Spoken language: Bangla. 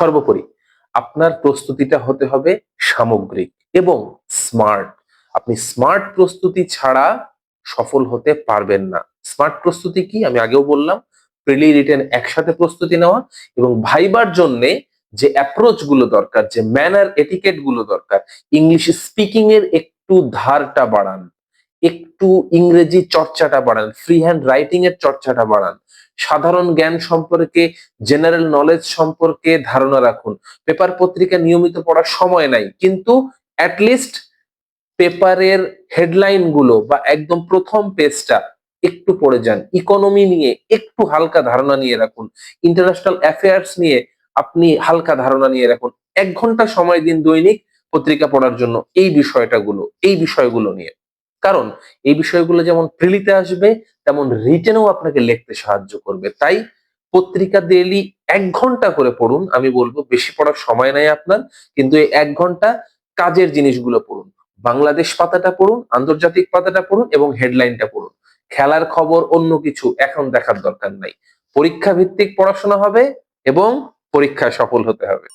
সর্বোপরি আপনার প্রস্তুতিটা হতে হবে সামগ্রিক এবং স্মার্ট। আপনি স্মার্ট প্রস্তুতি ছাড়া সফল হতে পারবেন না। স্মার্ট প্রস্তুতি কি? আমি আগেও বললাম প্রিলি রিটেন একসাথে প্রস্তুতি নেওয়া এবং ভাইবার জন্য যে অ্যাপ্রোচগুলো দরকার, যে ম্যানার এটিকেটগুলো দরকার, ইংলিশ স্পিকিং এর একটু ধারটা বাড়ান, একটু ইংরেজি চর্চাটা বাড়ান, ফ্রি হ্যান্ড রাইটিং এর চর্চাটা বাড়ান সাধারণ জ্ঞান সম্পর্কে জেনারেল নলেজ সম্পর্কে ধারণা রাখুন। পেপার পত্রিকা নিয়মিত পড়ার সময় নাই, কিন্তু অ্যাটলিস্ট পেপারের হেডলাইনগুলো বা একদম প্রথম পেজটা একটু পড়ে যান। ইকোনমি নিয়ে একটু হালকা ধারণা নিয়ে রাখুন। ইন্টারন্যাশনাল অ্যাফেয়ার্স নিয়ে আপনি হালকা ধারণা নিয়ে রাখুন। এক ঘণ্টা সময় দিন দৈনিক পত্রিকা পড়ার জন্য। এই বিষয়টা গুলো, এই বিষয়গুলো নিয়ে। কারণ এই বিষয়গুলো যেমন প্রিলিতে আসবে, তেমন রিটেনেও আপনাকে লিখতে সাহায্য করবে। তাই পত্রিকা ডেইলি এক ঘণ্টা করে পড়ুন, আমি বলব বেশি পড়ার সময় নাই আপনার, কিন্তু এই এক ঘণ্টা কাজের জিনিসগুলো পড়ুন। বাংলাদেশ পাতাটা পড়ুন, আন্তর্জাতিক পাতাটা পড়ুন এবং হেডলাইনটা পড়ুন। খেলার খবর, অন্য কিছু এখন দেখার দরকার নাই। পরীক্ষা ভিত্তিক পড়াশোনা হবে এবং পরীক্ষায় সফল হতে হবে।